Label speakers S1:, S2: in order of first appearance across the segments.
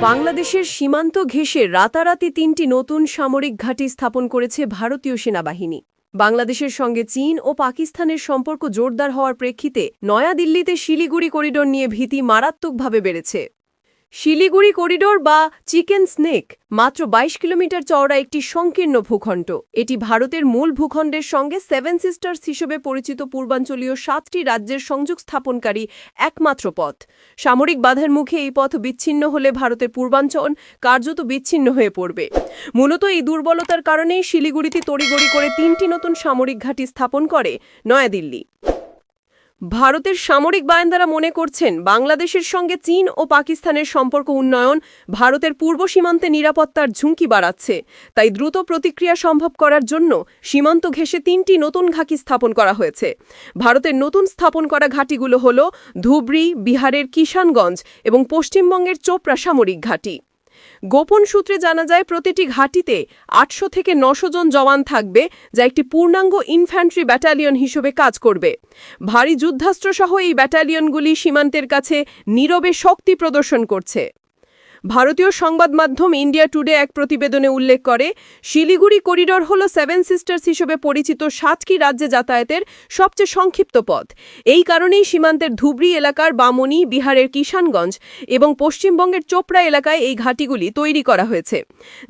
S1: বাংলাদেশের সীমান্ত ঘেঁষে রাতারাতি তিনটি নতুন সামরিক ঘাঁটি স্থাপন করেছে ভারতীয় সেনাবাহিনী। বাংলাদেশের সঙ্গে চীন ও পাকিস্তানের সম্পর্ক জোরদার হওয়ার প্রেক্ষিতে নয়াদিল্লিতে শিলিগুড়ি করিডোর নিয়ে ভীতি মারাত্মকভাবে বেড়েছে। শিলিগুড়ি করিডোর বা চিকেন স্নেক, মাত্র ২২ কিলোমিটার চওড়া একটি সংকীর্ণ ভূখণ্ড। এটি ভারতের মূল ভূখণ্ডের সঙ্গে সেভেন সিস্টার্স হিসেবে পরিচিত পূর্বাঞ্চলীয় সাতটি রাজ্যের সংযোগ স্থাপনকারী একমাত্র পথ। সামরিক বাধার মুখে এই পথ বিচ্ছিন্ন হলে ভারতের পূর্বাঞ্চল কার্যত বিচ্ছিন্ন হয়ে পড়বে। মূলত এই দুর্বলতার কারণেই শিলিগুড়িতে তড়িগড়ি করে তিনটি নতুন সামরিক ঘাঁটি স্থাপন করে নয়াদিল্লি। ভারতের সামরিক বায়ান্দারা মনে করছেন বাংলাদেশের সঙ্গে চীন ও পাকিস্তানের সম্পর্ক উন্নয়ন ভারতের পূর্ব সীমান্তে নিরাপত্তার ঝুঁকি বাড়াচ্ছে। তাই দ্রুত প্রতিক্রিয়া সম্ভব করার জন্য সীমান্ত ঘেঁষে তিনটি নতুন ঘাঁটি স্থাপন করা হয়েছে। ভারতের নতুন স্থাপন করা ঘাঁটিগুলো হল ধুবড়ি, বিহারের কিষানগঞ্জ এবং পশ্চিমবঙ্গের চোপড়া সামরিক ঘাঁটি। গোপন সূত্রে জানা যায়, প্রতিটি ঘাঁটিতে আটশো থেকে নশো জন জওয়ান থাকবে, যা একটি পূর্ণাঙ্গ ইনফ্যান্ট্রি ব্যাটালিয়ন হিসেবে কাজ করবে। ভারী যুদ্ধাস্ত্রসহ এই ব্যাটালিয়নগুলি সীমান্তের কাছে নীরবে শক্তি প্রদর্শন করছে। ভারতীয় সংবাদ মাধ্যম ইন্ডিয়া টুডে এক প্রতিবেদনে উল্লেখ করে, শিলিগুড়ি করিডোর হল সেভেন সিস্টার্স হিসেবে পরিচিত সাতটি রাজ্যে যাতায়াতের সবচেয়ে সংক্ষিপ্ত পথ। এই কারণেই সীমান্তের ধুবড়ি এলাকার বামনি, বিহারের কিষানগঞ্জ এবং পশ্চিমবঙ্গের চোপড়া এলাকায় এই ঘাঁটিগুলি তৈরি করা হয়েছে।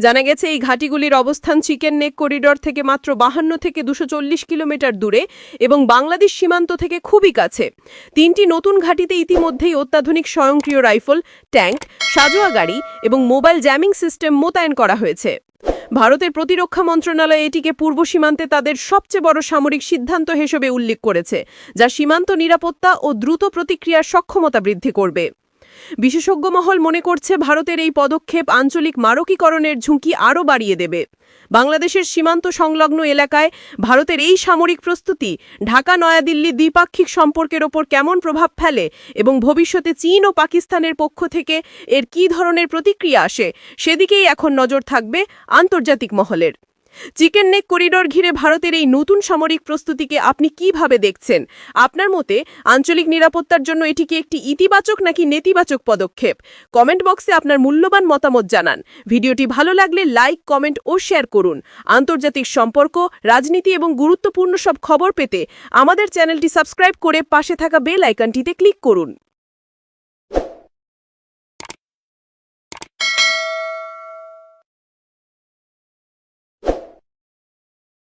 S1: জানা গেছে, এই ঘাঁটিগুলির অবস্থান চিকেন নেক করিডোর থেকে মাত্র বাহান্ন থেকে দুশো কিলোমিটার দূরে এবং বাংলাদেশ সীমান্ত থেকে খুবই কাছে। তিনটি নতুন ঘাঁটিতে ইতিমধ্যেই অত্যাধুনিক স্বয়ংক্রিয় রাইফল, ট্যাঙ্ক, সাজোয়া গাড়ি এবং মোবাইল জ্যামিং সিস্টেম মোতায়েন করা হয়েছে। ভারতের প্রতিরক্ষা মন্ত্রণালয় এটিকে পূর্ব সীমান্তে তাদের সবচেয়ে বড় সামরিক সিদ্ধান্ত হিসেবে উল্লেখ করেছে, যা সীমান্ত নিরাপত্তা ও দ্রুত প্রতিক্রিয়ার সক্ষমতা বৃদ্ধি করবে। বিশেষজ্ঞ মহল মনে করছে ভারতের এই পদক্ষেপ আঞ্চলিক মারকীকরণের ঝুঁকি আরও বাড়িয়ে দেবে। বাংলাদেশের সীমান্ত সংলগ্ন এলাকায় ভারতের এই সামরিক প্রস্তুতি ঢাকা, নয়াদিল্লি দ্বিপাক্ষিক সম্পর্কের ওপর কেমন প্রভাব ফেলে এবং ভবিষ্যতে চীন ও পাকিস্তানের পক্ষ থেকে এর কী ধরনের প্রতিক্রিয়া আসে, সেদিকেই এখন নজর থাকবে আন্তর্জাতিক মহলের। চিকেন নেক করিডোর ঘিরে ভারতের এই নতুন সামরিক প্রস্তুতিকে আপনি কীভাবে দেখছেন? আপনার মতে, আঞ্চলিক নিরাপত্তার জন্য এটি কি একটি ইতিবাচক নাকি নেতিবাচক পদক্ষেপ? কমেন্ট বক্সে আপনার মূল্যবান মতামত জানান। ভিডিওটি ভালো লাগলে লাইক, কমেন্ট ও শেয়ার করুন। আন্তর্জাতিক সম্পর্ক, রাজনীতি এবং গুরুত্বপূর্ণ সব খবর পেতে আমাদের চ্যানেলটি সাবস্ক্রাইব করে পাশে থাকা বেল আইকনটিতে ক্লিক করুন।